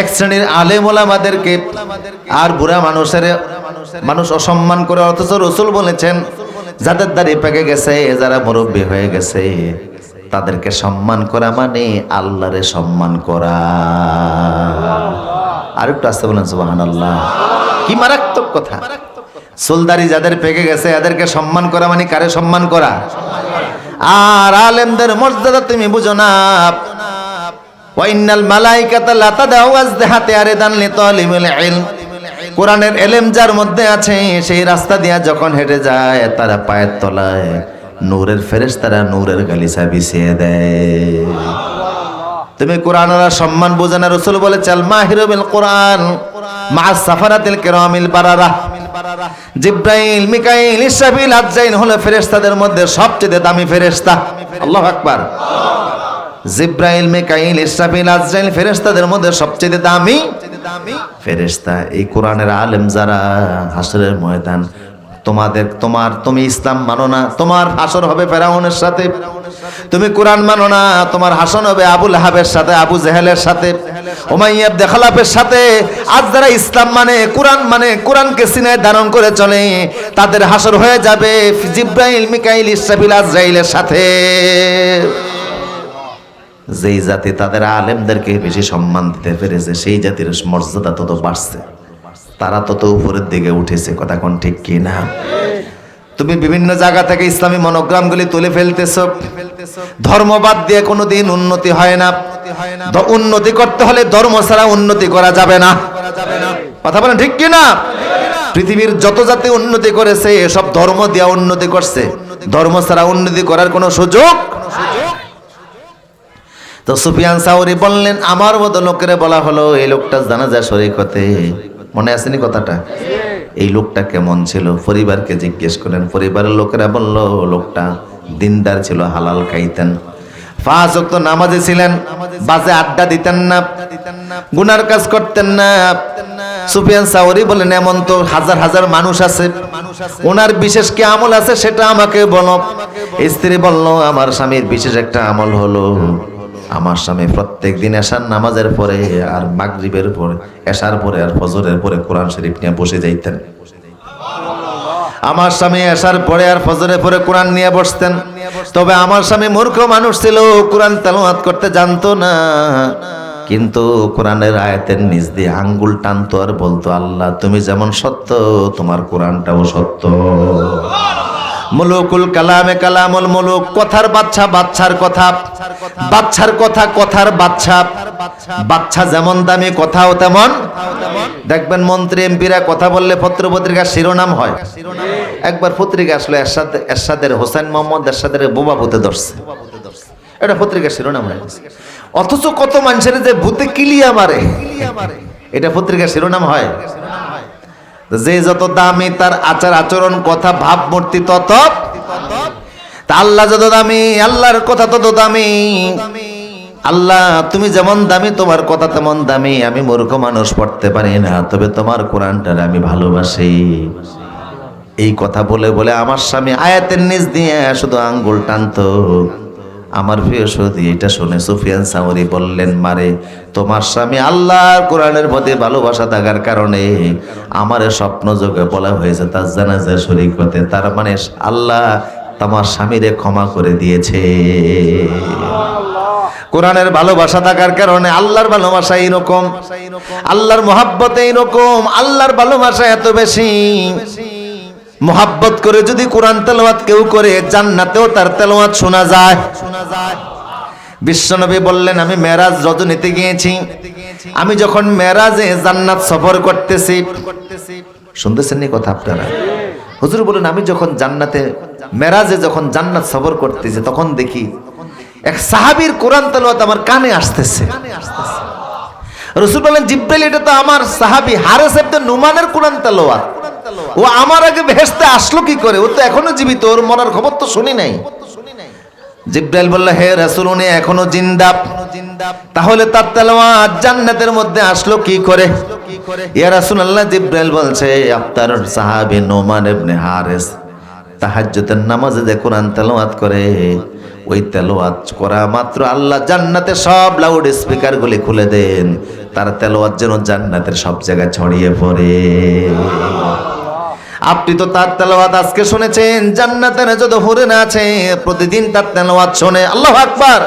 এক শ্রেণির আলেম ওলামাদেরকে আর বুড়া মানুষের মানুষ অসম্মান করে, অথচ রসুল বলেছেন, যাদের দাড়ি পেকে গেছে, এ যারা মুরব্বী হয়ে গেছে, তাদেরকে সম্মান করা মানে আল্লাহরে সম্মান করা। আর একটু আসতে বলেন সুবাহান আল্লাহ কি মারাত্মক কথা। সুলদারি যাদের পেকে গেছে, এদেরকে সম্মান করা মানে কারে সম্মান করা? আর আলেমদের মর্যাদা তুমি বুঝো না। ওয়াইনাল মালাইকাতা লাতাদাউ আজদাহাতে আরেদান লিতালিমিল ইলম। কোরআনের এলেম যার মধ্যে আছে, সেই রাস্তা দিয়া যখন হেঁটে যায়, তারা পায়ের তলায় নূরের ফেরেশতারা নূরের গালিচা বিছিয়ে দেয়। তুমি কোরআনের সম্মান বোঝে না, রসুল বলে, চাল মাহিরবিল কোরআন মা সাফারাতিল কেরামিল বারারা। জিব্রাইল, মিকাইল ইসরাফিল আজরাইল হলো ফেরেশতাদের মধ্যে সবচেয়ে দামি ফেরেশতা। আল্লাহু আকবার। জিব্রাইল, মিকাইল, ইসরাফিল, আজরাইল ফেরেশতাদের মধ্যে সবচেয়ে দামি ফেরেশতা এই কোরআনের আলেম যারা হাসরের ময়দান। তোমাদের, তোমার, তুমি ইসলাম মানো না, তোমার হাসর হবে ফেরাউনের সাথে। তুমি কোরআন মানো না, তোমার হাসন হবে আবুল হাবের সাথে, আবু জেহেলের সাথে ওমাইয়াব দেখালাপের সাথে। আজ যারা ইসলাম মানে কোরআন মানে কোরআনকে সিনায় ধারণ করে চলে, তাদের হাসর হয়ে যাবে জিব্রাইল, মিকাইল, ইসরাফিল, আজরাইলের সাথে। যেই জাতি তাদের আলেমদেরকে বেশি সম্মান দিতে পেরেছে, সেই জাতির মর্যাদা তত বাড়ছে। তারা তত উপরের দিকে উঠেছে, কথা কোন ঠিক কি না? তুমি বিভিন্ন জায়গা থেকে ইসলামী মনোগ্রামগুলি তুলে ফেলতেছ। ধর্মবাদ দিয়ে কোনোদিন উন্নতি হয় না। উন্নতি করতে হলে ধর্ম ছাড়া উন্নতি করা যাবে না। কথা বলেন ঠিক কি না? পৃথিবীর যত জাতি উন্নতি করেছে, এসব ধর্ম দিয়ে উন্নতি করছে। ধর্ম ছাড়া উন্নতি করার কোনো সুযোগ তো সুফিয়ান সাউরি বললেন, আমার মতো লোকেরা বলা হলো, এই লোকটা জানাজা শরিক হতে। মনে আসেনি কথাটা? এই লোকটা কেমন ছিল? পরিবারকে জিজ্ঞেস করেন। পরিবারের লোকেরা বলল, লোকটা দিনদার ছিল, হালাল খাইতেন। পাঁচ নামাজে ছিলেন, বাজে আড্ডা দিতেন না, গুনার কাজ করতেন না। সুফিয়ান সাউরি বলেন এমন তো হাজার হাজার মানুষ আছে। ওনার বিশেষ কি আমল আছে সেটা আমাকে বলো। স্ত্রী বলল, আমার স্বামীর বিশেষ একটা আমল হলো আমার স্বামী প্রত্যেক দিন এশার নামাজের পরে আর মাগরিবের পরে, এশার পরে আর ফজরের পরে কোরআন শরীফ নিয়ে বসে যাইতেন। আমার স্বামী এশার পরে আর ফজরের পরে কোরআন নিয়ে বসতেন। তবে আমার স্বামী মূর্খ মানুষ ছিল, কোরআন তেলাওয়াত করতে জানতো না। কিন্তু কোরআনের আয়াতের নিজ দিয়ে আঙ্গুল টানতো আর বলতো, আল্লাহ, তুমি যেমন সত্য, তোমার কোরআনটাও সত্য। মুলুকুল কালামে কালামুল মুলুক, কথার বাচ্চা, বাচ্চার কথা। বাচ্চার কথা, কথার বাচ্চা। বাচ্চা যেমন দামি, কথাও তেমন। দেখবেন মন্ত্রী, এমপিরা কথা বললে পত্র পত্রিকার শিরোনাম হয়। একবার পত্রিকা আসলো, এরশাদ, এরশাদের হোসেন মোহাম্মদ, এরশাদের বোবা ভূতে ধরছে। এটা পত্রিকার শিরোনাম হয়ে অথচ কত মানুষের যে ভূতে কিলিয়া মারে। এটা পত্রিকার শিরোনাম হয়। যে যত দামি তার আচার আচরণ, কথা ভাবমূর্তি তত আল্লাহ যত দামি, আল্লাহর কথা তত দামি। আল্লাহ, তুমি যেমন দামি, তোমার কথা তেমন দামি। আমি মূর্খ মানুষ, পড়তে পারি না। তবে তোমার কোরআনটার আমি ভালোবাসি। এই কথা বলে বলে আমার স্বামী আয়াতের নিচ দিয়ে শুধু আঙ্গুল টানতো। আমার প্রিয় সৌদি এটা শুনে সুফিয়ান সামরি বললেন, মারে, তোমার স্বামী আল্লাহর কোরআনের প্রতি ভালোবাসা থাকার কারণে আমার স্বপ্ন যোগে বলা হয়েছে, তার জানাজা শরিক হতে। তার মানে আল্লাহ তোমার স্বামীরে ক্ষমা করে দিয়েছে। কোরআনের ভালোবাসা থাকার কারণে আল্লাহর ভালোবাসা এইরকম, আল্লাহর মহাব্বত এইরকম, আল্লাহর ভালোবাসা এত বেশি। মোহাব্বত করে যদি কোরআন তেলাওয়াত কেউ করে, জান্নাতেও তার তেলাওয়াত শোনা যায়। শোনা যায় বিশ্বনবী বললেন, আমি মেরাজ রজনীতে গিয়েছি। আমি যখন মেরাজে জান্নাত সফর করতেছি। শুনতেছেন নি কথা আপনারা? হুজুর বলেন আমি যখন জান্নাতে, মেরাজে যখন জান্নাত সফর করতেছি, তখন দেখি এক সাহাবীর কোরআন তেলাওয়াত আমার কানে আসতেছে। রসুল বলেন জিব্রাইল, এটা তো আমার সাহাবী হারেস নুমানের কোরআন তেলাওয়াত। ও আমার আগে ভেস্তে আসলো কি করে? ও তো এখনও জীবিত, ওর মরার খবর তো শুনি নাই। জিব্রাইল বলল, হে রাসূল, উনি এখনও জিন্দাব তাহলে তার তেলাওয়াত জান্নাতের মধ্যে আসলো কি করে? ইয়া রাসূলুল্লাহ, জিব্রাইল বলছে আপনার সাহাবী নোমান ইবনে হারেস, তাহাজ্জুদের নামাজে যে কোরআন তেলাওয়াত করে, ওই তেলোয়াত করা মাত্র আল্লাহ জান্নাতে সব লাউড স্পিকার গুলি খুলে দেন। তার তেলোয়াত যেন জান্নাতের সব জায়গায় ছড়িয়ে পড়ে। আপনি তো তার তেলাওয়াত আজকে শুনেছেন, জান্নাতের যত হুরেন আছে, প্রতিদিন তার তেলাওয়াত শোনে। আল্লাহ আকবার।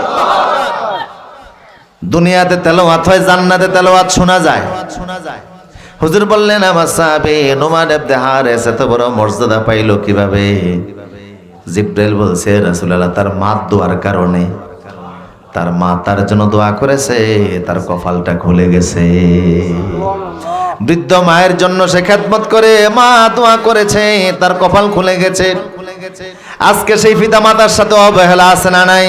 দুনিয়াতে তেলাওয়াত হয়, জান্নাতে তেলাওয়াত শোনা যায়। শোনা যায় হুজুর বললেন, আমার সাহাবে নোমান ইবনে হারেস এত বড় মর্যাদা পাইলো কীভাবে? জিব্রাইল বলছে রাসুল আল্লাহ তার মা দোয়ার কারণে। তার মা তার জন্য দোয়া করেছে, তার কপালটা খুলে গেছে। বৃদ্ধ মায়ের জন্য সে খেদমত করে, মা, দোয়া করেছে, তার কপাল খুলে গেছে। আজকে সেই পিতা মাতার সাথে অবহেলা আছে না নাই?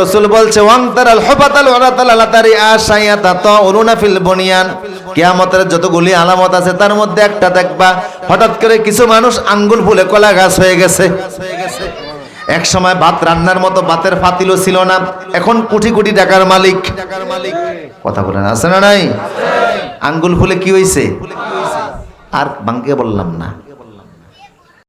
রসুল বলছে ওয়াংতারাল হবাতাল ওরাতাল আলাতারি আশাইয়াতা ত অরুণা বনিয়ান। কিয়ামতের যতগুলি আলামত আছে, তার মধ্যে একটা দেখবা, হঠাৎ করে কিছু মানুষ আঙ্গুল ফুলে কলা গাছ হয়ে গেছে। এক সময় ভাত রান্নার মতো ভাতের ফাতিলও ছিল না, এখন কোটি কোটি টাকার মালিক। কথা বলেন, আছে না নাই? আঙ্গুল ফুলে কি হয়েছে আর বাঙ্কে বললাম না।